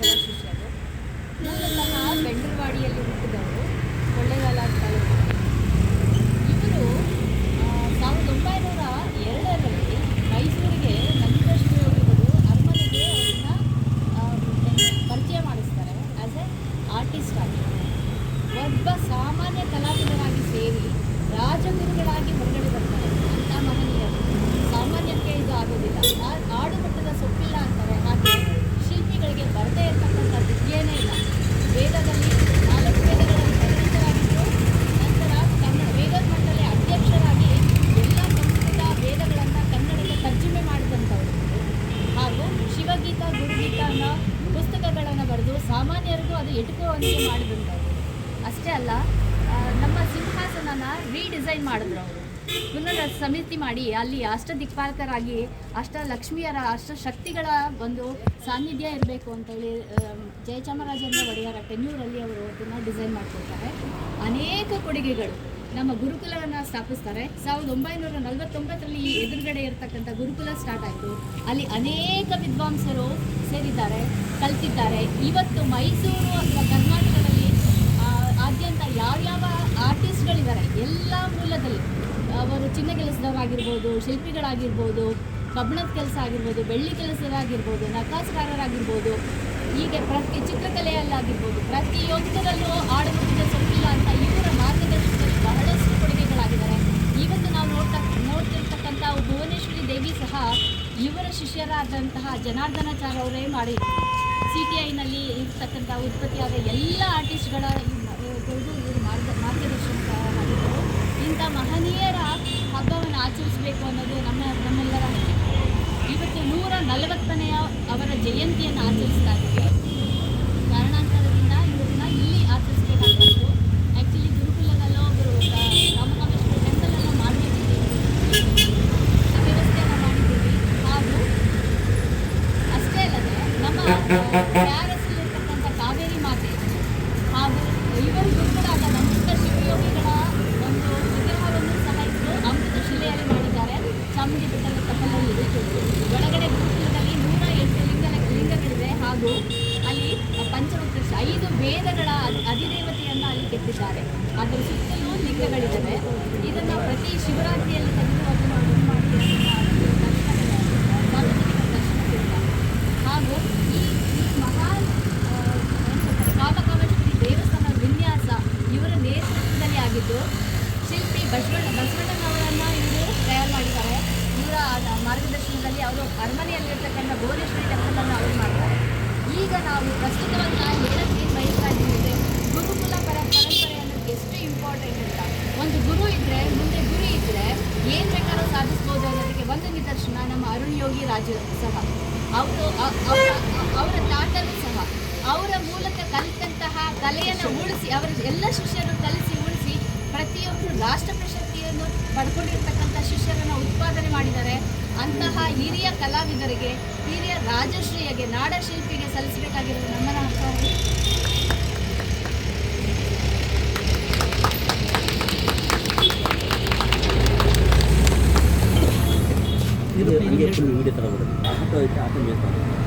ಅವರ ಶಿಷ್ಯರು ಮೂಲತಃ ಬೆಂಡ್ರವಾಡಿಯಲ್ಲಿ ಹುಟ್ಟಿದವರು ಕೊಳ್ಳೇಗಾಲ ತಾಲೂಕು ಸಾಮಾನ್ಯರಿಗೂ ಅದು ಎಟುಕುವಂತೆ ಮಾಡಿದಂಥ ಅಷ್ಟೇ ಅಲ್ಲ ನಮ್ಮ ಸಿಂಹಾಸನನ ರೀಡಿಸೈನ್ ಮಾಡಿದ್ರು ಅವರು. ಪುನರ್ ಸಮಿತಿ ಮಾಡಿ, ಅಲ್ಲಿ ಅಷ್ಟ ದಿಕ್ಪಾಲಕರಾಗಿ, ಅಷ್ಟ ಲಕ್ಷ್ಮಿಯರ, ಅಷ್ಟ ಶಕ್ತಿಗಳ ಒಂದು ಸಾನ್ನಿಧ್ಯ ಇರಬೇಕು ಅಂತೇಳಿ ಜಯಚಾಮರಾಜೇಂದ್ರ ಒಡೆಯರ ಟೆನ್ಯೂರಲ್ಲಿ ಅವರು ಅದನ್ನು ಡಿಸೈನ್ ಮಾಡ್ಕೊಳ್ತಾರೆ ಅನೇಕ ಕೊಡುಗೆಗಳು. ನಮ್ಮ ಗುರುಕುಲವನ್ನು ಸ್ಥಾಪಿಸ್ತಾರೆ. ಸಾವಿರದ ಒಂಬೈನೂರ ನಲವತ್ತೊಂಬತ್ತರಲ್ಲಿ ಈ ಎದುರುಗಡೆ ಇರತಕ್ಕಂಥ ಗುರುಕುಲ ಸ್ಟಾರ್ಟ್ ಆಯಿತು. ಅಲ್ಲಿ ಅನೇಕ ವಿದ್ವಾಂಸರು ಸೇರಿದ್ದಾರೆ, ಕಲ್ತಿದ್ದಾರೆ. ಇವತ್ತು ಮೈಸೂರು ಅಥವಾ ಕರ್ನಾಟಕದಲ್ಲಿ ಆದ್ಯಂತ ಯಾವ್ಯಾವ ಆರ್ಟಿಸ್ಟ್ಗಳಿದ್ದಾರೆ ಎಲ್ಲ ಮೂಲದಲ್ಲಿ, ಅವರು ಚಿನ್ನ ಕೆಲಸದವರಾಗಿರ್ಬೋದು ಶಿಲ್ಪಿಗಳಾಗಿರ್ಬೋದು, ಕಬ್ಬಣದ ಕೆಲಸ ಆಗಿರ್ಬೋದು, ಬೆಳ್ಳಿ ಕೆಲಸದಾಗಿರ್ಬೋದು, ನಕಾಸುಗಾರರಾಗಿರ್ಬೋದು, ಹೀಗೆ ಪ್ರತಿ ಚಿತ್ರಕಲೆಯಲ್ಲಾಗಿರ್ಬೋದು, ಪ್ರತಿಯೊಂದರಲ್ಲೂ ಆಡಬಹುದು ಸೊಪ್ಪಿಲ್ಲ ಅಂತ ಇವರ ಮಾರ್ಗದರ್ಶನದಲ್ಲಿ ಬಹಳಷ್ಟು ಕೊಡುಗೆಗಳಾಗಿದ್ದಾರೆ ಇವತ್ತು ನಾವು ನೋಡ್ತಾ ನೋಡ್ತಿರ್ತಕ್ಕಂಥ ಭುವನೇಶ್ವರಿ ದೇವಿ ಸಹ ಇವರ ಶಿಷ್ಯರಾದಂತಹ ಜನಾರ್ದನಾಚಾರ್ ಅವರೇ ಮಾಡಿ ಸಿ ಟಿ ಐನಲ್ಲಿ ಇರ್ತಕ್ಕಂಥ ಉತ್ಪತ್ತಿಯಾದ ಎಲ್ಲ ಆರ್ಟಿಸ್ಟ್ಗಳ ಇವರು ಮಾರ್ಗ ಮಾಡಿದರು ಇಂಥ ಮಹನೀಯರ ಹಬ್ಬವನ್ನು ಆಚರಿಸಬೇಕು ಅನ್ನೋದು ನಮ್ಮ, ನಮ್ಮೆಲ್ಲರ. ಇವತ್ತು ನೂರ ನಲವತ್ತನೆಯ ಅವರ ಜಯಂತಿಯನ್ನು ನಮ್ಮ ಪ್ಯಾರಸಲ್ಲಿರ್ತಕ್ಕಂಥ ಕಾವೇರಿ ಮಾತೆ ಹಾಗೂ ಇವರು ಗುರುಗಳಾದ ನಂಬಿಕ ಶಿವಯೋಗಿಗಳ ಒಂದು ವಿಗ್ರಹವನ್ನು ಸಹ ಇಟ್ಟು ಅಮೃತ ಶಿಲೆಯಲ್ಲಿ ಮಾಡಿದ್ದಾರೆ. ಚಾಮುಂಡಿ ಬೆಟ್ಟದ ತಪ್ಪಲಲ್ಲಿ ಒಳಗಡೆ ಗುರುಕುಲದಲ್ಲಿ ನೂರ ಎಂಟು ಲಿಂಗ ಲಿಂಗಗಳಿವೆ ಹಾಗೂ ಅಲ್ಲಿ ಪಂಚವೃಕ್ಷ ಐದು ವೇದಗಳ ಅಧಿ- ಅಧಿದೇವತೆಯನ್ನು ಅಲ್ಲಿ ಕೆತ್ತಿದ್ದಾರೆ. ಅದರ ಸುತ್ತಲೂ ಲಿಂಗಗಳಿದ್ದಾವೆ. ಇದನ್ನು ಪ್ರತಿ ಶಿವರಾತ್ರಿಯಲ್ಲಿ ತೆಗೆದು ಅದನ್ನು ಇದು ಮಾಡಿ ಅದನ್ನ ದರ್ಶನ ಸಾರ್ವಜನಿಕ ದರ್ಶನ ಕೊಡ್ತಾರೆ ಹಾಗೂ ಈ ಈ ಮಹಾನ್ ಆ, ಏನ್ ಹೇಳ್ತಾರೆ, ಕಾಮಕಾಮೇಶ್ವರಿ ದೇವಸ್ಥಾನ ವಿನ್ಯಾಸ ಇವರ ನೇತೃತ್ವದಲ್ಲಿ ಆಗಿದ್ದು ಶಿಲ್ಪಿ ಬಸವಣ್ಣ ಬಸವಣ್ಣನವರನ್ನು ಇವರು ತಯಾರು ಮಾಡಿದ್ದಾರೆ. ಇವರ ಮಾರ್ಗದರ್ಶನದಲ್ಲಿ ಅವರು ಅರಮನೆಯಲ್ಲಿರ್ತಕ್ಕಂಥ ಭುವನೇಶ್ವರಿ ಟೆಂಪಲನ್ನು ಅವರು ಮಾಡ್ತಾರೆ ಈಗ ನಾವು ಪ್ರಸ್ತುತವನ್ನು ಏನಕ್ಕೆ ಹೇಳಕ್ಕೆ ಬಯಸ್ತಾ ಇದ್ದೇವೆ. ಗುರುಕುಲ ಪರ ಪರಂಪರೆ ಅನ್ನೋದು ಎಷ್ಟು ಇಂಪಾರ್ಟೆಂಟ್ ಅಂತ. ಒಂದು ಗುರು ಇದ್ದರೆ ಮುಂದೆ ಗುರಿ ಇದ್ದರೆ ಏನು ಬೇಕಾದ್ರೂ ಸಾಧಿಸ್ಬೋದು ಅನ್ನೋದಕ್ಕೆ ಒಂದು ನಿದರ್ಶನ ನಮ್ಮ ಅರುಣ್ ಯೋಗಿ ರಾಜು ಸಹ. ಅವರು ಅವರ ತಾತರು ಸಹ. ಅವರ ಮೂಲಕ ಕಲಿತಂತಹ ಕಲೆಯನ್ನು ಉಳಿಸಿ ಅವರ ಎಲ್ಲ ಶಿಷ್ಯರು ಕಲಿಸಿ ರಾಷ್ಟ್ರ ಪ್ರಶಸ್ತಿಯನ್ನು ಪಡ್ಕೊಂಡಿರ್ತಕ್ಕಂಥ ಶಿಷ್ಯರನ್ನು ಉತ್ಪಾದನೆ ಮಾಡಿದ್ದಾರೆ. ಅಂತಹ ಹಿರಿಯ ಕಲಾವಿದರಿಗೆ, ಹಿರಿಯ ರಾಜಶ್ರೀಯಗೆ ನಾಡ ಶಿಲ್ಪಿಗೆ ನಮ್ಮನ ನಮ್ಮ ಹಕ್ಕು ಇದು ಹಂಗೆ ಫುಲ್ ವಿಡಿಯೋ ಥರ ಬರುತ್ತೆ.